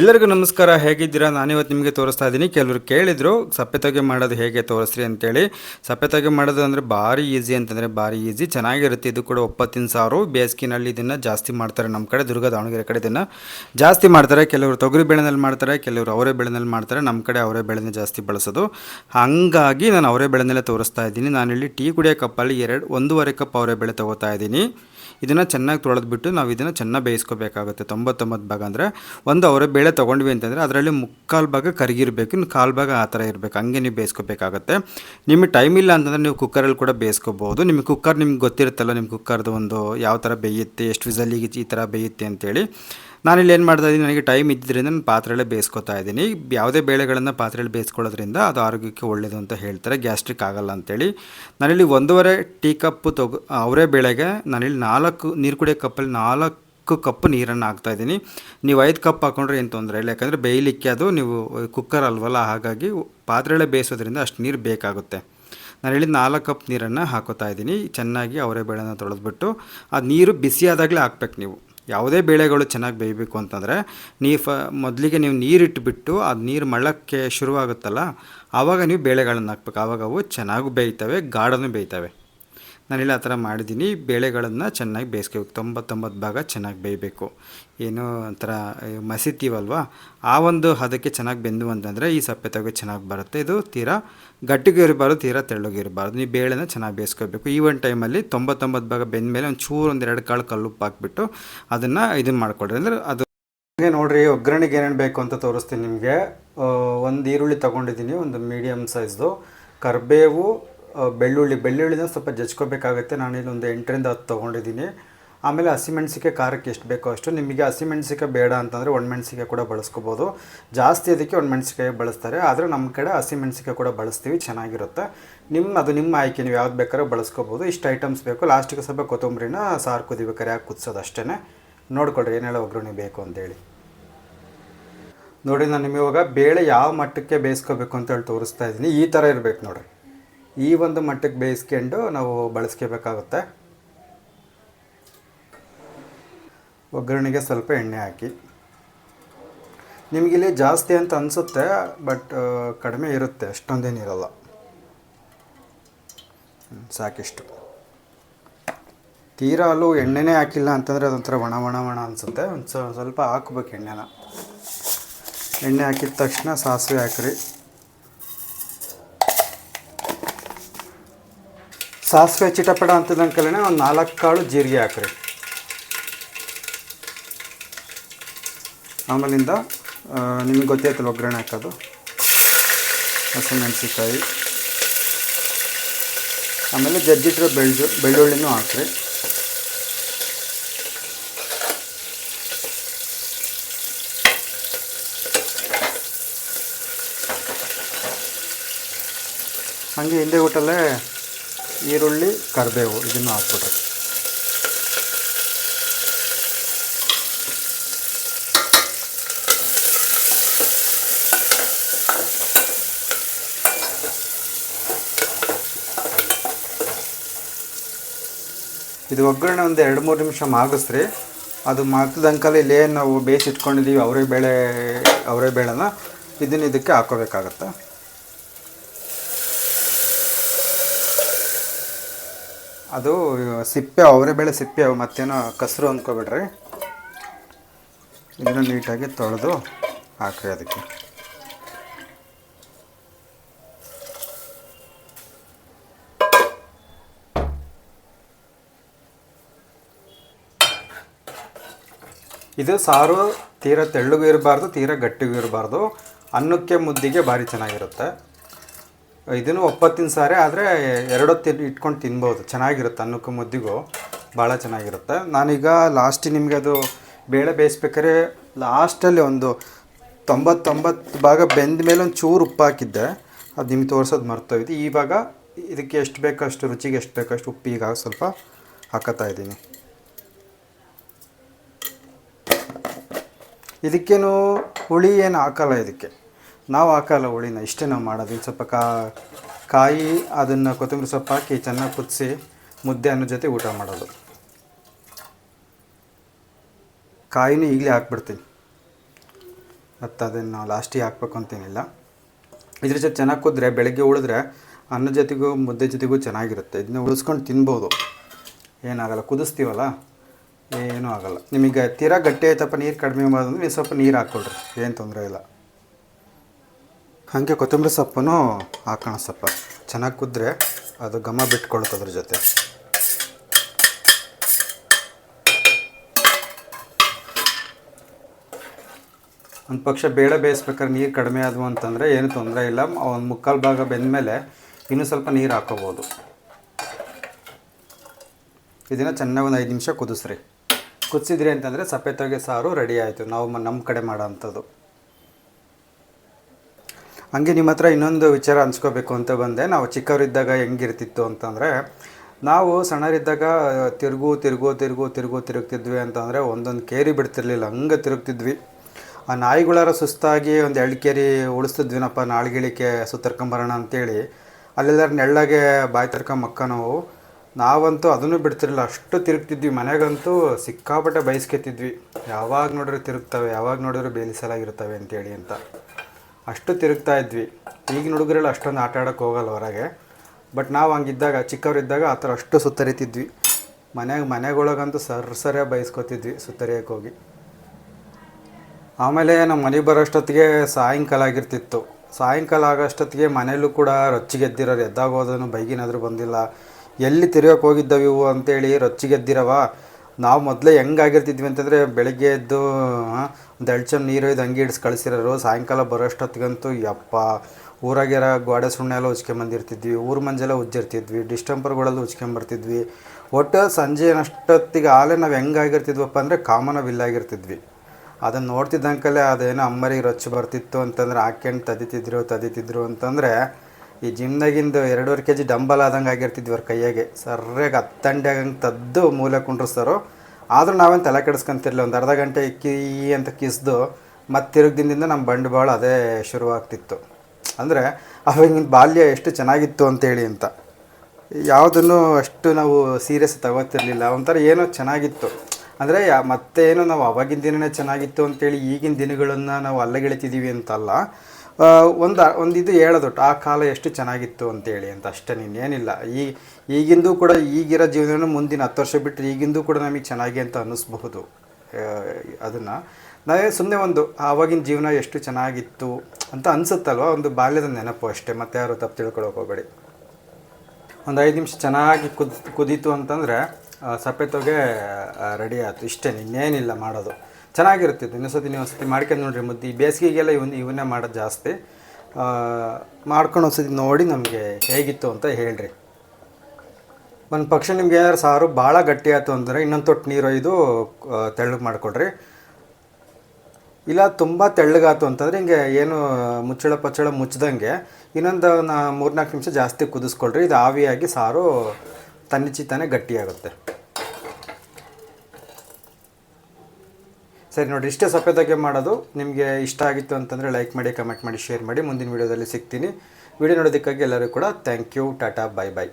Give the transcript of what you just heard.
ಎಲ್ಲರಿಗೂ ನಮಸ್ಕಾರ, ಹೇಗಿದ್ದೀರಾ? ನಾನಿವತ್ತು ನಿಮಗೆ ತೋರಿಸ್ತಾ ಇದ್ದೀನಿ. ಕೆಲವರು ಕೇಳಿದರು, ಸಪ್ಪೆ ಮಾಡೋದು ಹೇಗೆ ತೋರಿಸ್ರಿ ಅಂತೇಳಿ. ಸಪ್ಪೆ ಮಾಡೋದು ಅಂದರೆ ಭಾರಿ ಈಸಿ ಅಂತಂದರೆ ಭಾರಿ ಈಸಿ. ಚೆನ್ನಾಗಿರುತ್ತೆ, ಇದು ಕೂಡ ಒಪ್ಪತ್ತಿನ ಸಾರು. ಬೇಸಿಗೆನಲ್ಲಿ ಇದನ್ನು ಜಾಸ್ತಿ ಮಾಡ್ತಾರೆ ನಮ್ಮ ಕಡೆ, ದುರ್ಗ ದಾವಣಗೆರೆ ಕಡೆ ಇದನ್ನು ಜಾಸ್ತಿ ಮಾಡ್ತಾರೆ. ಕೆಲವರು ತೊಗರಿ ಬೆಳೆನಲ್ಲಿ ಮಾಡ್ತಾರೆ, ಕೆಲವರು ಅವರೇ ಬೆಳೆನಲ್ಲಿ ಮಾಡ್ತಾರೆ. ನಮ್ಮ ಕಡೆ ಅವರೇ ಬೇಳೆನೇ ಜಾಸ್ತಿ ಬಳಸೋದು. ಹಾಗಾಗಿ ನಾನು ಅವರೇ ಬೆಳೆನಲ್ಲೇ ತೋರಿಸ್ತಾ ಇದ್ದೀನಿ. ನಾನಿಲ್ಲಿ ಟೀ ಕುಡಿಯೋ ಕಪ್ಪಲ್ಲಿ ಎರಡು, ಒಂದೂವರೆ ಕಪ್ ಅವರೇ ಬೆಳೆ ತೊಗೋತಾ ಇದ್ದೀನಿ. ಇದನ್ನು ಚೆನ್ನಾಗಿ ತೊಳೆದ್ಬಿಟ್ಟು ನಾವು ಇದನ್ನು ಚೆನ್ನಾಗಿ ಬೇಯಿಸ್ಕೋಬೇಕಾಗುತ್ತೆ. ತೊಂಬತ್ತೊಂಬತ್ತು ಭಾಗ ಅಂದರೆ ಒಂದು ಅವರೇ ಬೇಳೆ ತೊಗೊಂಡ್ವಿ ಅಂತಂದರೆ ಅದರಲ್ಲಿ ಮುಕ್ಕಾಲು ಭಾಗ ಕರಿಗಿರಬೇಕು ಇನ್ನು ಕಾಲು ಭಾಗ ಆ ಥರ ಇರಬೇಕು. ಹಂಗೆ ನೀವು ಬೇಯಿಸ್ಕೋಬೇಕಾಗತ್ತೆ. ನಿಮಗೆ ಟೈಮ್ ಇಲ್ಲ ಅಂತಂದರೆ ನೀವು ಕುಕ್ಕರಲ್ಲಿ ಕೂಡ ಬೇಯಿಸ್ಕೋಬೋದು ನಿಮಗೆ ಕುಕ್ಕರ್ ನಿಮ್ಗೆ ಗೊತ್ತಿರುತ್ತಲ್ಲ ನಿಮ್ಮ ಕುಕ್ಕರ್ದು ಒಂದು ಯಾವ ಥರ ಬೇಯುತ್ತೆ, ಎಷ್ಟು ವಿಸಲಿಗೆ ಈ ಥರ ಬೇಯುತ್ತೆ ಅಂತೇಳಿ. ನಾನಿಲ್ಲಿ ಏನು ಮಾಡ್ತಾ ಇದ್ದೀನಿ, ನನಗೆ ಟೈಮ್ ಇದ್ದಿದ್ದರಿಂದ ನಾನು ಪಾತ್ರೆಯಲ್ಲೇ ಬೇಯಿಸ್ಕೊತಾ ಇದ್ದೀನಿ. ಯಾವುದೇ ಬೇಳೆಗಳನ್ನು ಪಾತ್ರೆಯಲ್ಲಿ ಬೇಯಿಸ್ಕೊಳ್ಳೋದ್ರಿಂದ ಅದು ಆರೋಗ್ಯಕ್ಕೆ ಒಳ್ಳೆಯದು ಅಂತ ಹೇಳ್ತಾರೆ. ಗ್ಯಾಸ್ಟ್ರಿಕ್ ಆಗಲ್ಲ ಅಂತೇಳಿ. ನಾನಿಲ್ಲಿ ಒಂದೂವರೆ ಟೀ ಕಪ್ಪು ತೊಗೊ ಅವರೇ ಬೇಳೆಗೆ ನಾನಿಲ್ಲಿ ನಾಲ್ಕು, ನೀರು ಕುಡಿಯೋ ಕಪ್ಪಲ್ಲಿ ನಾಲ್ಕು ಕಪ್ ನೀರನ್ನು ಹಾಕ್ತಾ ಇದ್ದೀನಿ. ನೀವು ಐದು ಕಪ್ ಹಾಕೊಂಡ್ರೆ ಏನು ತೊಂದರೆ ಇಲ್ಲ. ಯಾಕಂದರೆ ಬೇಯಲಿಕ್ಕೆ ಅದು ನೀವು ಕುಕ್ಕರ್ ಅಲ್ವಲ್ಲ, ಹಾಗಾಗಿ ಪಾತ್ರೆಯಲ್ಲೇ ಬೇಯಿಸೋದ್ರಿಂದ ಅಷ್ಟು ನೀರು ಬೇಕಾಗುತ್ತೆ. ನಾನು ಹೇಳಿದ ನಾಲ್ಕು ಕಪ್ ನೀರನ್ನು ಹಾಕೋತಾ ಇದ್ದೀನಿ. ಚೆನ್ನಾಗಿ ಅವರೇ ಬೇಳೆನ ತೊಳೆದ್ಬಿಟ್ಟು, ಆ ನೀರು ಬಿಸಿಯಾದಾಗಲೇ ಹಾಕ್ಬೇಕು ನೀವು. ಯಾವುದೇ ಬೇಳೆಗಳು ಚೆನ್ನಾಗಿ ಬೇಯಬೇಕು ಅಂತಂದರೆ ನೀವು ಫ, ಮೊದಲಿಗೆ ನೀವು ನೀರಿಟ್ಬಿಟ್ಟು ಅದು ನೀರು ಮಳ್ಳಕ್ಕೆ ಶುರುವಾಗುತ್ತಲ್ಲ, ಆವಾಗ ನೀವು ಬೇಳೆಗಳನ್ನು ಹಾಕ್ಬೇಕು. ಆವಾಗ ಅವು ಚೆನ್ನಾಗೂ ಬೇಯ್ತವೆ, ಗಾಢನೂ ಬೇಯ್ತವೆ. ನಾನಿಲ್ಲಿ ಆ ಥರ ಮಾಡಿದ್ದೀನಿ. ಬೇಳೆಗಳನ್ನು ಚೆನ್ನಾಗಿ ಬೇಯಿಸ್ಕೋಬೇಕು ತೊಂಬತ್ತೊಂಬತ್ತು ಭಾಗ ಚೆನ್ನಾಗಿ ಬೇಯಬೇಕು. ಏನು ಒಂಥರ ಮಸಿತೀವಲ್ವ? ಆ ಒಂದು ಹದಕ್ಕೆ ಚೆನ್ನಾಗಿ ಬೆಂದು ಅಂತಂದರೆ ಈ ಸಪ್ಪೆ ತಗೋ ಚೆನ್ನಾಗಿ ಬರುತ್ತೆ. ಇದು ತೀರಾ ಗಟ್ಟಿಗೆ ಇರಬಾರ್ದು, ತೀರಾ ತೆಳ್ಳಗಿರಬಾರ್ದು ನೀವು ಬೇಳೆನ ಚೆನ್ನಾಗಿ ಬೇಯಿಸ್ಕೋಬೇಕು. ಈ ಒಂದು ಟೈಮಲ್ಲಿ ತೊಂಬತ್ತೊಂಬತ್ತು ಭಾಗ ಬೆಂದ ಮೇಲೆ ಒಂದು ಚೂರು ಒಂದು ಎರಡು ಕಾಳು ಕಲ್ಲುಪ್ಪು ಹಾಕ್ಬಿಟ್ಟು ಅದನ್ನು ಇದನ್ನು ಮಾಡಿಕೊಡ್ರಿ. ಅಂದರೆ ಅದು ಹಾಗೆ ನೋಡಿರಿ, ಒಗ್ಗರಣೆಗೆ ಏನೇನು ಬೇಕು ಅಂತ ತೋರಿಸ್ತೀನಿ ನಿಮಗೆ. ಒಂದು ಈರುಳ್ಳಿ ತೊಗೊಂಡಿದ್ದೀನಿ, ಒಂದು ಮೀಡಿಯಮ್ ಸೈಜ್ದು ಕರಿಬೇವು ಬೆಳ್ಳುಳ್ಳಿ. ಬೆಳ್ಳುಳ್ಳಿನ ಸ್ವಲ್ಪ ಜಜ್ಕೋಬೇಕಾಗುತ್ತೆ. ನಾನಿಲ್ಲಿ ಒಂದು ಎಂಟರಿಂದ ಹತ್ತು ತೊಗೊಂಡಿದ್ದೀನಿ. ಆಮೇಲೆ ಹಸಿಮೆಣ್ಸಿಕಾಯಿ ಖಾರಕ್ಕೆ ಎಷ್ಟು ಬೇಕೋ ಅಷ್ಟು. ನಿಮಗೆ ಹಸಿಮೆಣ್ಸಿಕಾಯಿ ಬೇಡ ಅಂತಂದರೆ ಒಣಮೆಣ್ಸಿಕಾಯಿ ಕೂಡ ಬಳಸ್ಕೋಬೋದು. ಜಾಸ್ತಿ ಅದಕ್ಕೆ ಒಣಮೆಣಸಿಕಾಯಿ ಬಳಸ್ತಾರೆ. ಆದರೆ ನಮ್ಮ ಕಡೆ ಹಸಿಮೆಣ್ಸಿಕಾಯಿ ಕೂಡ ಬಳಸ್ತೀವಿ. ಚೆನ್ನಾಗಿರುತ್ತೆ. ನಿಮ್ಮ, ಅದು ನಿಮ್ಮ ಆಯ್ಕೆ. ನೀವು ಯಾವ್ದು ಬೇಕಾದ್ರೂ ಬಳಸ್ಕೋಬೋದು. ಇಷ್ಟು ಐಟಮ್ಸ್ ಬೇಕು. ಲಾಸ್ಟಿಗೆ ಸ್ವಲ್ಪ ಕೊತ್ತಂಬರಿನ ಸಾರು ಕುದಿಬೇಕಾದ್ರೆ ಯಾಕೆ ಕುದಿಸೋದು ಅಷ್ಟೇ ನೋಡ್ಕೊಳ್ರಿ ಏನೆಲ್ಲ ಒಗ್ಗರಣೆ ಬೇಕು ಅಂತೇಳಿ. ನೋಡಿ, ನಾನು ನಿಮಗೆ ಇವಾಗ ಬೇಳೆ ಯಾವ ಮಟ್ಟಕ್ಕೆ ಬೇಯಿಸ್ಕೋಬೇಕು ಅಂತೇಳಿ ತೋರಿಸ್ತಾ ಇದ್ದೀನಿ. ಈ ಥರ ಇರಬೇಕು ನೋಡಿರಿ. ಈ ಒಂದು ಮಟ್ಟಕ್ಕೆ ಬೇಯಿಸ್ಕೊಂಡು ನಾವು ಬಳಸ್ಕೋಬೇಕಾಗುತ್ತೆ. ಒಗ್ಗರಣೆಗೆ ಸ್ವಲ್ಪ ಎಣ್ಣೆ ಹಾಕಿ. ನಿಮಗಿಲ್ಲಿ ಜಾಸ್ತಿ ಅಂತ ಅನಿಸುತ್ತೆ, ಬಟ್ ಕಡಿಮೆ ಇರುತ್ತೆ ಅಷ್ಟೊಂದೇನಿರಲ್ಲ ಸಾಕಿಷ್ಟು. ತೀರಾ ಅಲ್ಲೂ ಎಣ್ಣೆನೇ ಹಾಕಿಲ್ಲ ಅಂತಂದರೆ ಅದೊಂಥರ ಒಣ ಒಣ ಒಣ ಅನಿಸುತ್ತೆ. ಒಂದು ಸ್ವಲ್ಪ ಹಾಕ್ಬೇಕು ಎಣ್ಣೆನ. ಎಣ್ಣೆ ಹಾಕಿದ ತಕ್ಷಣ ಸಾಸಿವೆ ಹಾಕ್ರಿ. ಸಾಸಿವೆ ಚಿಟಪಟ ಅಂತದಂಕಲೇ ಒಂದು ನಾಲ್ಕು ಕಾಳು ಜೀರಿಗೆ ಹಾಕ್ರಿ. ಆಮೇಲಿಂದ ನಿಮಗೆ ಗೊತ್ತಾಯ್ತಲ್ಲ ಒಗ್ಗರಣೆ ಹಾಕೋದು? ಹಸಿಮೆಣಸಿಕಾಯಿ ಆಮೇಲೆ ಜಜ್ಜಿಟ್ಟಿರೋ ಬೆಳ್ಳು ಬೆಳ್ಳುಳ್ಳಿನೂ ಹಾಕ್ರಿ. ಹಾಗೆ ಹಿಂದೆ ಊಟಲ್ಲೇ ಈರುಳ್ಳಿ, ಕರಿಬೇವು, ಇದನ್ನು ಹಾಕ್ಬಿಟ್ರೆ ಇದು ಒಗ್ಗರಣೆ ಒಂದು ಎರಡು ಮೂರು ನಿಮಿಷ ಮಾಗಿಸ್ರಿ. ಅದು ಮಾಗ್ದಂಕಲ್ಲಿ ಇಲ್ಲಿ ಏನು ನಾವು ಬೇಯಿಸಿಟ್ಕೊಂಡಿದ್ದೀವಿ, ಅವರೇ ಬೇಳೆ, ಅವರೇ ಬೇಳೆನ. ಇದನ್ನ ಇದಕ್ಕೆ ಹಾಕೋಬೇಕಾಗತ್ತೆ? ಅದು ಸಿಪ್ಪೆ, ಅವರೇ ಬೇಳೆ ಸಿಪ್ಪೆ, ಅವು ಮತ್ತೇನೋ ಕಸರು ಅಂದ್ಕೊಬಿಡ್ರಿ ಇದನ್ನು ನೀಟಾಗಿ ತೊಳೆದು ಹಾಕ್ರಿ ಅದಕ್ಕೆ. ಇದು ಸಾರು ತೀರಾ ತೆಳ್ಳಗೂ ಇರಬಾರ್ದು, ತೀರಾ ಗಟ್ಟಿಗೂ ಇರಬಾರ್ದು. ಅನ್ನಕ್ಕೆ ಮುದ್ದಿಗೆ ಭಾರಿ ಚೆನ್ನಾಗಿರುತ್ತೆ. ಇದನ್ನು ಒಪ್ಪತ್ತಿನ ಸಾರೆ, ಆದರೆ ಎರಡೊತ್ತು ಇಟ್ಕೊಂಡು ತಿನ್ಬೋದು. ಚೆನ್ನಾಗಿರುತ್ತೆ, ಅನ್ನಕ್ಕೂ ಮುದ್ದಿಗೂ ಭಾಳ ಚೆನ್ನಾಗಿರುತ್ತೆ. ನಾನೀಗ ಲಾಸ್ಟ್ ನಿಮಗೆ ಅದು ಬೇಳೆ ಬೇಯಿಸ್ಬೇಕಾದ್ರೆ ಲಾಸ್ಟಲ್ಲಿ ಒಂದು ತೊಂಬತ್ತೊಂಬತ್ತು ಭಾಗ ಬೆಂದ ಮೇಲೆ ಒಂದು ಚೂರು ಉಪ್ಪು ಹಾಕಿದ್ದೆ. ಅದು ನಿಮ್ಗೆ ತೋರಿಸೋದು ಮರ್ತೋಯ್ತು ಇವಾಗ ಇದಕ್ಕೆ ಎಷ್ಟು ಬೇಕೋ ಅಷ್ಟು, ರುಚಿಗೆ ಎಷ್ಟು ಬೇಕೋ ಅಷ್ಟು ಉಪ್ಪು ಈಗ ಸ್ವಲ್ಪ ಹಾಕತ್ತಾ ಇದ್ದೀನಿ. ಇದಕ್ಕೇನು ಹುಳಿ ಏನು ಹಾಕಲ್ಲ ಇದಕ್ಕೆ? ನಾವು ಹಾಕಲ್ಲ ಹುಳಿನ ಇಷ್ಟೇ ನಾವು ಮಾಡೋದು. ಸ್ವಲ್ಪ ಕಾ, ಕಾಯಿ, ಅದನ್ನು ಕೊತ್ತಂಬರಿ ಸೊಪ್ಪು ಹಾಕಿ ಚೆನ್ನಾಗಿ ಕುದಿಸಿ ಮುದ್ದೆ ಅನ್ನೋ ಜೊತೆ ಊಟ ಮಾಡೋದು. ಕಾಯಿನೂ ಈಗಲೇ ಹಾಕ್ಬಿಡ್ತೀನಿ. ಮತ್ತು ಅದನ್ನು ಲಾಸ್ಟಿಗೆ ಹಾಕ್ಬೇಕು ಅಂತೇನಿಲ್ಲ. ಇದ್ರ ಜೊತೆ ಚೆನ್ನಾಗಿ ಕುದ್ರೆ ಬೆಳಗ್ಗೆ ಉಳಿದ್ರೆ ಅನ್ನ ಜೊತೆಗೂ, ಮುದ್ದೆ ಜೊತೆಗೂ ಚೆನ್ನಾಗಿರುತ್ತೆ. ಇದನ್ನ ಉಳಿಸ್ಕೊಂಡು ತಿನ್ಬೋದು. ಏನಾಗಲ್ಲ, ಕುದಿಸ್ತೀವಲ್ಲ? ಏನೂ ಆಗಲ್ಲ. ನಿಮಗೆ ತೀರಾ ಗಟ್ಟಿ ಆಯ್ತಪ್ಪ, ನೀರು ಕಡಿಮೆ ಮಾಡೋದಂದ್ರೆ ನೀವು ಸ್ವಲ್ಪ ನೀರು ಹಾಕ್ಕೊಳ್ರಿ. ಏನು ತೊಂದರೆ ಇಲ್ಲ. ಹಾಗೆ ಕೊತ್ತಂಬರಿ ಸೊಪ್ಪನ್ನು ಹಾಕೋಣ ಸ್ವಲ್ಪ ಚೆನ್ನಾಗಿ ಕುದ್ರೆ ಅದು ಘಮ ಬಿಟ್ಕೊಳುತ್ತೆ ಅದ್ರ ಜೊತೆ. ಒಂದು ಪಕ್ಷ ಬೇಳೆ ಬೇಯಿಸ್ಬೇಕಾದ್ರೆ ನೀರು ಕಡಿಮೆ ಆದವು ಅಂತಂದರೆ ಏನು ತೊಂದರೆ ಇಲ್ಲ. ಒಂದು ಮುಕ್ಕಾಲು ಭಾಗ ಬೆಂದಮೇಲೆ ಇನ್ನೂ ಸ್ವಲ್ಪ ನೀರು ಹಾಕೋಬೋದು. ಇದನ್ನು ಚೆನ್ನಾಗಿ ಒಂದು ಐದು ನಿಮಿಷ ಕುದಿಸ್ರಿ. ಕುದಿಸಿದ್ರಿ ಅಂತಂದರೆ ಸಪ್ಪೆತೊಗೆ ಸಾರು ರೆಡಿ ಆಯಿತು. ನಾವು ನಮ್ಮ ಕಡೆ ಮಾಡೋ ಅಂಥದ್ದು. ಹಂಗೆ ನಿಮ್ಮ ಹತ್ರ ಇನ್ನೊಂದು ವಿಚಾರ ಹಂಚ್ಕೋಬೇಕು ಅಂತ ಬಂದೆ. ನಾವು ಚಿಕ್ಕವರಿದ್ದಾಗ ಹೆಂಗಿರ್ತಿತ್ತು ಅಂತಂದರೆ, ನಾವು ಸಣ್ಣರಿದ್ದಾಗ, ತಿರುಗು ತಿರುಗು ತಿರುಗು ತಿರುಗು, ತಿರುಗ್ತಿದ್ವಿ ಅಂತಂದರೆ ಒಂದೊಂದು ಕೇರಿ ಬಿಡ್ತಿರ್ಲಿಲ್ಲ. ಹಂಗೆ ತಿರುಗ್ತಿದ್ವಿ. ಆ ನಾಯಿಗಳಾರ ಸುಸ್ತಾಗಿ ಒಂದು ಎರಡು ಕೇರಿ ಉಳಿಸ್ತಿದ್ವಿನಪ್ಪ ನಾಳ್ಗಿಳಿಕೆ ಸುತ್ತರ್ಕೊಂಬರೋಣ ಅಂತೇಳಿ. ಅಲ್ಲೆಲ್ಲರ ನೆಳ್ಳಗೆ ಬಾಯಿ ತರ್ಕೊಂಬಕ್ಕ ನಾವು ನಾವಂತೂ ಅದನ್ನು ಬಿಡ್ತಿರಲಿಲ್ಲ. ಅಷ್ಟು ತಿರುಗ್ತಿದ್ವಿ. ಮನೆಗಂತೂ ಸಿಕ್ಕಾಪಟ್ಟೆ ಬಯಸ್ಕೊತಿದ್ವಿ. ಯಾವಾಗ ನೋಡಿದ್ರೆ ತಿರುಗ್ತವೆ, ಯಾವಾಗ ನೋಡಿದ್ರೆ ಬೇಲಿಸಲಾಗಿರ್ತವೆ ಅಂತೇಳಿ ಅಂತ. ಅಷ್ಟು ತಿರುಗ್ತಾ ಇದ್ವಿ. ಈಗಿನ ಹುಡುಗರೆಲ್ಲ ಅಷ್ಟೊಂದು ಆಟ ಆಡೋಕ್ಕೆ ಹೋಗಲ್ಲ ಹೊರಗೆ. ಬಟ್ ನಾವು ಹಂಗಿದ್ದಾಗ, ಚಿಕ್ಕವರಿದ್ದಾಗ ಆ ಥರ ಅಷ್ಟು ಸುತ್ತರಿತಿದ್ವಿ. ಮನೆಗೆ ಮನೆಗೊಳಗಂತೂ ಸರ್ ಸರಿಯಾಗಿ ಬಯಸ್ಕೊತಿದ್ವಿ ಸುತ್ತರಿಯಕ್ಕೆ ಹೋಗಿ. ಆಮೇಲೆ ನಮ್ಮ ಮನೆಗೆ ಬರೋಷ್ಟೊತ್ತಿಗೆ ಸಾಯಂಕಾಲ ಆಗಿರ್ತಿತ್ತು. ಸಾಯಂಕಾಲ ಆಗೋಷ್ಟೊತ್ತಿಗೆ ಮನೇಲೂ ಕೂಡ ರೊಚ್ಚಿಗೆದ್ದಿರೋರು ಎದ್ದಾಗೋದನ್ನು ಬೈಗಿನಾದರೂ ಬಂದಿಲ್ಲ. ಎಲ್ಲಿ ತಿರುಗಕ್ಕೆ ಹೋಗಿದ್ದಾವೆ ಇವು ಅಂತೇಳಿ ರೊಚ್ಚಿಗೆದ್ದಿರವ? ನಾವು ಮೊದಲೇ ಹೆಂಗಾಗಿರ್ತಿದ್ವಿ ಅಂತಂದರೆ ಬೆಳಗ್ಗೆ ಎದ್ದು ಒಂದು ಎರಡು ಚಮ್ ನೀರು ಇದು ಹಂಗೆ ಇಡ್ಸಿ ಕಳಿಸಿರೋರು, ಸಾಯಂಕಾಲ ಬರೋಷ್ಟೊತ್ತಿಗಂತೂ ಯಪ್ಪ ಊರಾಗಿರ ಗೋಡೆ ಸುಣ್ಣ ಎಲ್ಲ ಉಜ್ಕೊಂಬಂದಿರ್ತಿದ್ವಿ ಊರು ಮಂಜೆಲ್ಲ ಉಜ್ಜಿರ್ತಿದ್ವಿ ಡಿಸ್ಟೆಂಪರ್ಗಳೆಲ್ಲ ಉಜ್ಕೊಂಬರ್ತಿದ್ವಿ ಒಟ್ಟು ಸಂಜೆ ಅಷ್ಟೊತ್ತಿಗೆ ಆಲೇ ನಾವು ಹೆಂಗಾಗಿರ್ತಿದ್ವಪ್ಪ ಅಂದರೆ ಆಗಿರ್ತಿದ್ವಿ. ಅದನ್ನು ನೋಡ್ತಿದ್ದಂಕಲ್ಲೇ ಅದೇನೋ ಅಮ್ಮರಿಗೆ ರೊಚ್ಚು ಬರ್ತಿತ್ತು ಅಂತಂದ್ರೆ ಹಾಕ್ಯಂಡು ತದಿತಿದ್ರು ತದಿತಿದ್ರು ಅಂತಂದರೆ ಈ ಜಿಮ್ನಾಗಿಂದು ಎರಡೂವರೆ ಕೆ ಜಿ ಡಂಬಲ್ ಆದಂಗೆ ಆಗಿರ್ತಿದ್ವಿ ಅವ್ರ ಕೈಯಾಗೆ. ಸರ್ಯಾಗಿ ಹತ್ತಂಡೆ ತದ್ದು ಮೂಲೆ ಕುಂಡ್ರಿಸ್ತಾರೋ ಆದರೂ ನಾವೇನು ತಲೆ ಕೆಡಿಸ್ಕೊಂತಿರ್ಲಿ ಒಂದು ಅರ್ಧ ಗಂಟೆ ಕೀ ಅಂತ ಕಿಸ್ದು ಮತ್ತೆ ತಿರುಗಿ ನಮ್ಮ ಬಂಡವಾಳ ಅದೇ ಶುರುವಾಗ್ತಿತ್ತು. ಅಂದರೆ ಅವಾಗಿನ ಬಾಲ್ಯ ಎಷ್ಟು ಚೆನ್ನಾಗಿತ್ತು ಅಂತೇಳಿ ಅಂತ. ಯಾವುದನ್ನು ಅಷ್ಟು ನಾವು ಸೀರಿಯಸ್ ತಗೋತಿರ್ಲಿಲ್ಲ. ಒಂಥರ ಏನೋ ಚೆನ್ನಾಗಿತ್ತು. ಅಂದರೆ ಮತ್ತೇನು ನಾವು ಅವಾಗಿನ ದಿನವೇ ಚೆನ್ನಾಗಿತ್ತು ಅಂತೇಳಿ ಈಗಿನ ದಿನಗಳನ್ನು ನಾವು ಅಲ್ಲಗೆಳಿತಿದ್ದೀವಿ ಅಂತಲ್ಲ. ಒಂದು ಒಂದು ಇದು ಹೇಳೋದು ಆ ಕಾಲ ಎಷ್ಟು ಚೆನ್ನಾಗಿತ್ತು ಅಂತೇಳಿ ಅಂತ ಅಷ್ಟೇ ಇನ್ನೇನಿಲ್ಲ ಈ, ಈಗಿಂದು ಕೂಡ ಈಗಿರೋ ಜೀವನ ಮುಂದಿನ ಹತ್ತು ವರ್ಷ ಬಿಟ್ಟರೆ ಈಗಿಂದು ಕೂಡ ನಮಗೆ ಚೆನ್ನಾಗಿ ಅಂತ ಅನ್ನಿಸ್ಬಹುದು. ಅದನ್ನು. ನಾವೇ ಸುಮ್ಮನೆ ಒಂದು ಆವಾಗಿನ ಜೀವನ ಎಷ್ಟು ಚೆನ್ನಾಗಿತ್ತು ಅಂತ ಅನಿಸುತ್ತಲ್ವ? ಒಂದು ಬಾಲ್ಯದ ನೆನಪು ಅಷ್ಟೇ, ಮತ್ತೆ ಯಾರು ತಪ್ಪು ತಿಳ್ಕೊಳಕ್ಕೆ ಹೋಗಬೇಡಿ. ಒಂದು ಐದು ನಿಮಿಷ ಚೆನ್ನಾಗಿ ಕುದ್, ಕುದೀತು ಅಂತಂದರೆ ಸಪೆತೋಗೆ ರೆಡಿ ಆಯಿತು. ಇಷ್ಟೇ ಇನ್ನೇನಿಲ್ಲ ಮಾಡೋದು. ಚೆನ್ನಾಗಿರುತ್ತಿತ್ತು ಇನ್ನೊಂದ್ಸತಿ ನೀವು ಒಂದ್ಸತಿ ಮಾಡ್ಕೊಂಡು ನೋಡ್ರಿ ಮುದ್ದೆ. ಬೇಸಿಗೆಗೆಲ್ಲ ಇವನ್ನ ಇವನ್ನೇ ಮಾಡೋದು ಜಾಸ್ತಿ. ಮಾಡ್ಕೊಂಡು ಒಂದ್ಸತಿ ನೋಡಿ ನಮಗೆ ಹೇಗಿತ್ತು ಅಂತ ಹೇಳ್ರಿ. ಒಂದು ಪಕ್ಷ ನಿಮ್ಗೆ ಏನಾದ್ರು ಸಾರು ಭಾಳ ಗಟ್ಟಿ ಆಯಿತು ಅಂದರೆ ಇನ್ನೊಂದು ತೊಟ್ಟು ನೀರು ಇದು ತೆಳ್ಳಗೆ ಮಾಡಿಕೊಡ್ರಿ. ಇಲ್ಲ ತುಂಬ ತೆಳ್ಳಗಾತು ಅಂತಂದರೆ ಹಿಂಗೆ ಏನು ಮುಚ್ಚಳ ಪಚ್ಚಳ ಮುಚ್ಚಿದಂಗೆ ಇನ್ನೊಂದು, ನಾ ಮೂರ್ನಾಲ್ಕು ನಿಮಿಷ ಜಾಸ್ತಿ ಕುದಿಸ್ಕೊಳ್ರಿ. ಇದು ಆವಿಯಾಗಿ ಸಾರು ತನ್ನಿಚ್ಚಿ ತಾನೇ ಗಟ್ಟಿಯಾಗುತ್ತೆ. ಸರಿ ನೋಡಿ, ಇಷ್ಟೇ ಸಪ್ಪೆದಾಗೆ ಮಾಡೋದು. ನಿಮಗೆ ಇಷ್ಟ ಆಗಿತ್ತು ಅಂತಂದರೆ ಲೈಕ್ ಮಾಡಿ ಕಮೆಂಟ್ ಮಾಡಿ ಶೇರ್ ಮಾಡಿ. ಮುಂದಿನ ವೀಡಿಯೋದಲ್ಲಿ ಸಿಗ್ತೀನಿ. ವಿಡಿಯೋ ನೋಡೋದಕ್ಕಾಗಿ ಎಲ್ಲರಿಗೂ ಕೂಡ thank you tata bye bye